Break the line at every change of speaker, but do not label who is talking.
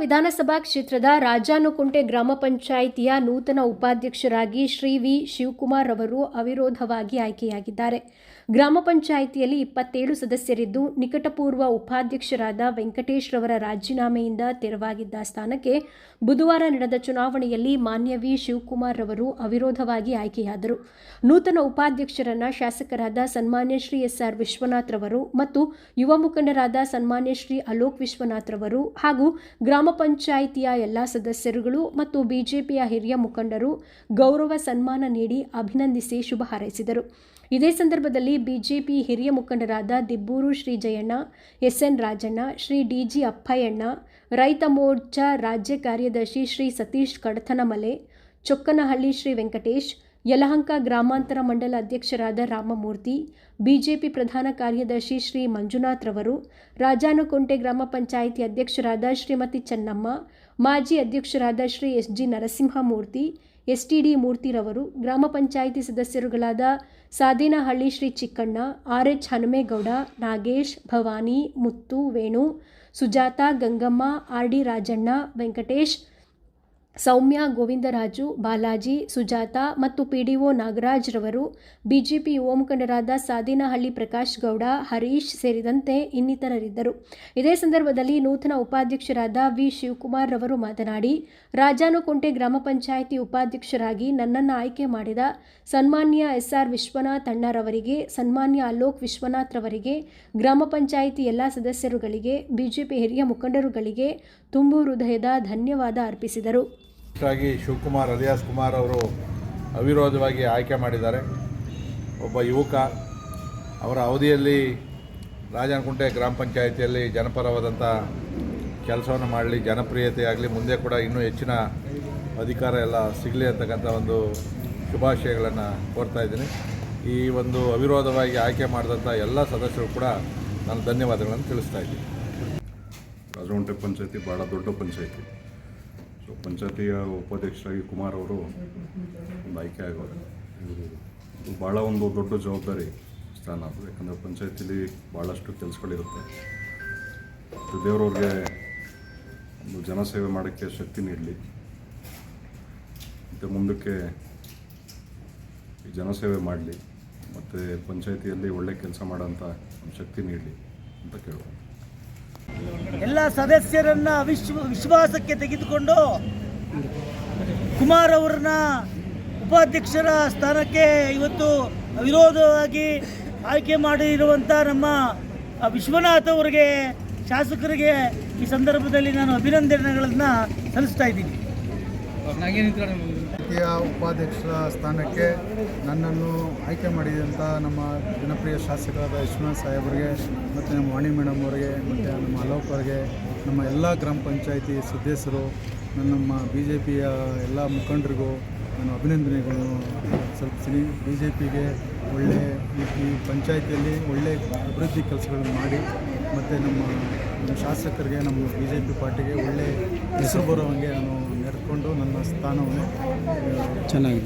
ವಿಧಾನಸಭಾ ಕ್ಷೇತ್ರದ ರಾಜಾನುಕುಂಟೆ ಗ್ರಾಮ ಪಂಚಾಯಿತಿಯ ನೂತನ ಉಪಾಧ್ಯಕ್ಷರಾಗಿ ಶ್ರೀ ವಿ. ಶಿವಕುಮಾರ್ ಅವರು ಅವಿರೋಧವಾಗಿ ಆಯ್ಕೆಯಾಗಿದ್ದಾರೆ. ಗ್ರಾಮ ಪಂಚಾಯಿತಿಯಲ್ಲಿ ಇಪ್ಪತ್ತೇಳು ಸದಸ್ಯರಿದ್ದು, ನಿಕಟಪೂರ್ವ ಉಪಾಧ್ಯಕ್ಷರಾದ ವೆಂಕಟೇಶ್ ರವರ ರಾಜೀನಾಮೆಯಿಂದ ತೆರವಾಗಿದ್ದ ಸ್ಥಾನಕ್ಕೆ ಬುಧವಾರ ನಡೆದ ಚುನಾವಣೆಯಲ್ಲಿ ಮಾನ್ಯ ವಿ. ಶಿವಕುಮಾರ್ ರವರು ಅವಿರೋಧವಾಗಿ ಆಯ್ಕೆಯಾದರು. ನೂತನ ಉಪಾಧ್ಯಕ್ಷರನ್ನ ಶಾಸಕರಾದ ಸನ್ಮಾನ್ಯ ಶ್ರೀ ಎಸ್. ಆರ್. ವಿಶ್ವನಾಥ್ ರವರು ಮತ್ತು ಯುವ ಮುಖಂಡರಾದ ಸನ್ಮಾನ್ಯ ಶ್ರೀ ಅಲೋಕ್ ವಿಶ್ವನಾಥ್ ರವರು ಹಾಗೂ ಗ್ರಾಮ ಪಂಚಾಯಿತಿಯ ಎಲ್ಲ ಸದಸ್ಯರುಗಳು ಮತ್ತು ಬಿಜೆಪಿಯ ಹಿರಿಯ ಮುಖಂಡರು ಗೌರವ ಸನ್ಮಾನ ನೀಡಿ ಅಭಿನಂದಿಸಿ ಶುಭ ಹಾರೈಸಿದರು. ಇದೇ ಸಂದರ್ಭದಲ್ಲಿ ಬಿಜೆಪಿ ಹಿರಿಯ ಮುಖಂಡರಾದ ದಿಬ್ಬೂರು ಶ್ರೀ ಜಯಣ್ಣ ಎಸ್ಎನ್ ರಾಜಣ್ಣ, ಶ್ರೀ ಡಿಜಿ ಅಪ್ಪಯ್ಯಣ್ಣ, ರೈತ ಮೋರ್ಚಾ ರಾಜ್ಯ ಕಾರ್ಯದರ್ಶಿ ಶ್ರೀ ಸತೀಶ್ ಕಡತನಮಲೆ ಚೊಕ್ಕನಹಳ್ಳಿ ಶ್ರೀ ವೆಂಕಟೇಶ್ ಯಲಹಂಕ ಗ್ರಾಮಾಂತರ ಮಂಡಲ ಅಧ್ಯಕ್ಷರಾದ ರಾಮಮೂರ್ತಿ, ಬಿಜೆಪಿ ಪ್ರಧಾನ ಕಾರ್ಯದರ್ಶಿ ಶ್ರೀ ಮಂಜುನಾಥ್ ರವರು, ರಾಜಾನುಕುಂಟೆ ಗ್ರಾಮ ಪಂಚಾಯಿತಿ ಅಧ್ಯಕ್ಷರಾದ ಶ್ರೀಮತಿ ಚೆನ್ನಮ್ಮ, ಮಾಜಿ ಅಧ್ಯಕ್ಷರಾದ Shri S G Narasimhamurthy, STD ಮೂರ್ತಿರವರು ಗ್ರಾಮ panchayat ಸದಸ್ಯರುಗಳಾದ Sadenahalli Shri Chikkanna R H Hanumegowda, Nagesh, Bhavani, Muthu, Venu, Sujatha, Gangamma R D Rajanna, Venkatesh Soumya, Govindaraju, Balaji, Sujatha ಮತ್ತು ಪಿಡಿಒ ನಾಗರಾಜ್ ರವರು ಬಿಜೆಪಿ ಯುವ ಮುಖಂಡರಾದ ಸಾದಿನಹಳ್ಳಿ ಪ್ರಕಾಶ್ ಗೌಡ, ಹರೀಶ್ ಸೇರಿದಂತೆ ಇನ್ನಿತರರಿದ್ದರು. ಇದೇ ಸಂದರ್ಭದಲ್ಲಿ ನೂತನ ಉಪಾಧ್ಯಕ್ಷರಾದ ವಿ. ಶಿವಕುಮಾರ್ ರವರು ಮಾತನಾಡಿ ರಾಜಾನುಕುಂಟೆ ಗ್ರಾಮ ಪಂಚಾಯಿತಿ ಉಪಾಧ್ಯಕ್ಷರಾಗಿ ನನ್ನನ್ನು ಆಯ್ಕೆ ಮಾಡಿದ ಸನ್ಮಾನ್ಯ ಎಸ್ಆರ್ ವಿಶ್ವನಾಥ್ ಅಣ್ಣರವರಿಗೆ, ಸನ್ಮಾನ್ಯ ಅಲೋಕ್ ವಿಶ್ವನಾಥ್ ರವರಿಗೆ, ಗ್ರಾಮ ಪಂಚಾಯಿತಿ ಎಲ್ಲ ಸದಸ್ಯರುಗಳಿಗೆ, ಬಿಜೆಪಿ ಹಿರಿಯ ಮುಖಂಡರುಗಳಿಗೆ ತುಂಬು ಹೃದಯದ ಧನ್ಯವಾದ ಅರ್ಪಿಸಿದರು.
ಆಗಿ ಶಿವಕುಮಾರ್ ಅಲಿಯಾಸ್ ಕುಮಾರ್ ಅವರು ಅವಿರೋಧವಾಗಿ ಆಯ್ಕೆ ಮಾಡಿದ್ದಾರೆ. ಒಬ್ಬ ಯುವಕ, ಅವರ ಅವಧಿಯಲ್ಲಿ ರಾಜನಕುಂಟೆ ಗ್ರಾಮ ಪಂಚಾಯಿತಿಯಲ್ಲಿ ಜನಪರವಾದಂಥ ಕೆಲಸವನ್ನು ಮಾಡಲಿ, ಜನಪ್ರಿಯತೆ ಆಗಲಿ, ಮುಂದೆ ಕೂಡ ಇನ್ನೂ ಹೆಚ್ಚಿನ ಅಧಿಕಾರ ಎಲ್ಲ ಸಿಗಲಿ ಅಂತಕ್ಕಂಥ ಒಂದು ಶುಭಾಶಯಗಳನ್ನು ಕೋರ್ತಾ ಇದ್ದೀನಿ. ಈ ಒಂದು ಅವಿರೋಧವಾಗಿ ಆಯ್ಕೆ ಮಾಡಿದಂಥ ಎಲ್ಲ ಸದಸ್ಯರು ಕೂಡ ನಾನು ಧನ್ಯವಾದಗಳನ್ನು ತಿಳಿಸ್ತಾ ಇದ್ದೀನಿ.
ರಾಜವಂಟೆ ಪಂಚಾಯಿತಿ ಭಾಳ ದೊಡ್ಡ ಪಂಚಾಯತಿ. ಸೊ ಪಂಚಾಯತಿಯ ಉಪಾಧ್ಯಕ್ಷರಾಗಿ ಕುಮಾರ್ ಅವರು ಒಂದು ಆಯ್ಕೆ ಆಗೋರು. ಇವರು ಇದು ಭಾಳ ಒಂದು ದೊಡ್ಡ ಜವಾಬ್ದಾರಿ ಸ್ಥಾನ. ಅದು ಯಾಕಂದರೆ ಪಂಚಾಯತಿಲಿ ಭಾಳಷ್ಟು ಕೆಲಸಗಳಿರುತ್ತೆ. ದೇವರವ್ರಿಗೆ ಒಂದು ಜನಸೇವೆ ಮಾಡೋಕ್ಕೆ ಶಕ್ತಿ ನೀಡಲಿ. ಮತ್ತು ಮುಂದಕ್ಕೆ ಈ ಜನಸೇವೆ ಮಾಡಲಿ. ಮತ್ತು ಪಂಚಾಯತಿಯಲ್ಲಿ ಒಳ್ಳೆ ಕೆಲಸ ಮಾಡೋಂಥ ಒಂದು ಶಕ್ತಿ ನೀಡಲಿ ಅಂತ ಕೇಳ್ಬೋದು.
ಎಲ್ಲ ಸದಸ್ಯರನ್ನ ವಿಶ್ವ ವಿಶ್ವಾಸಕ್ಕೆ ತೆಗೆದುಕೊಂಡು ಕುಮಾರ್ ಅವ್ರನ್ನ ಉಪಾಧ್ಯಕ್ಷರ ಸ್ಥಾನಕ್ಕೆ ಇವತ್ತು ವಿರೋಧವಾಗಿ ಆಯ್ಕೆ ಮಾಡಿರುವಂಥ ನಮ್ಮ ವಿಶ್ವನಾಥ್ ಅವರಿಗೆ ಶಾಸಕರಿಗೆ ಈ ಸಂದರ್ಭದಲ್ಲಿ ನಾನು ಅಭಿನಂದನೆಗಳನ್ನು ಸಲ್ಲಿಸ್ತಾ ಇದ್ದೀನಿ.
ಪಂಚಾಯಿತಿಯ ಉಪಾಧ್ಯಕ್ಷರ ಸ್ಥಾನಕ್ಕೆ ನನ್ನನ್ನು ಆಯ್ಕೆ ಮಾಡಿದಂಥ ನಮ್ಮ ಜನಪ್ರಿಯ ಶಾಸಕರಾದ ವಿಶ್ವನಾಥ್ ಸಾಹೇಬರಿಗೆ ಮತ್ತು ನಮ್ಮ ವಾಣಿ ಮೇಡಮ್ ಅವರಿಗೆ, ಮತ್ತು ನಮ್ಮ ಅಲೋಕ್ ಅವರಿಗೆ, ನಮ್ಮ ಎಲ್ಲ ಗ್ರಾಮ ಪಂಚಾಯಿತಿ ಸದಸ್ಯರು ನಮ್ಮ ಬಿ ಜೆ ಪಿಯ ಎಲ್ಲ ಮುಖಂಡರಿಗೂ ನಾನು ಅಭಿನಂದನೆಗಳು ಸಲ್ಲಿಸ್ತೀನಿ. ಬಿ ಜೆ ಪಿಗೆ ಒಳ್ಳೆ ಈ ಪಂಚಾಯಿತಿಯಲ್ಲಿ ಒಳ್ಳೆ ಅಭಿವೃದ್ಧಿ ಕೆಲಸಗಳನ್ನು ಮಾಡಿ, ಮತ್ತು ನಮ್ಮ ಶಾಸಕರಿಗೆ, ನಮ್ಮ ಬಿ ಜೆ ಪಿ ಪಾರ್ಟಿಗೆ ಒಳ್ಳೆ ಹೆಸರು ಬರೋ ಹಾಗೆ ನಾನು ನಡ್ಕೊಂಡು ನನ್ನ ಸ್ಥಾನವನ್ನು
ಚೆನ್ನಾಗಿ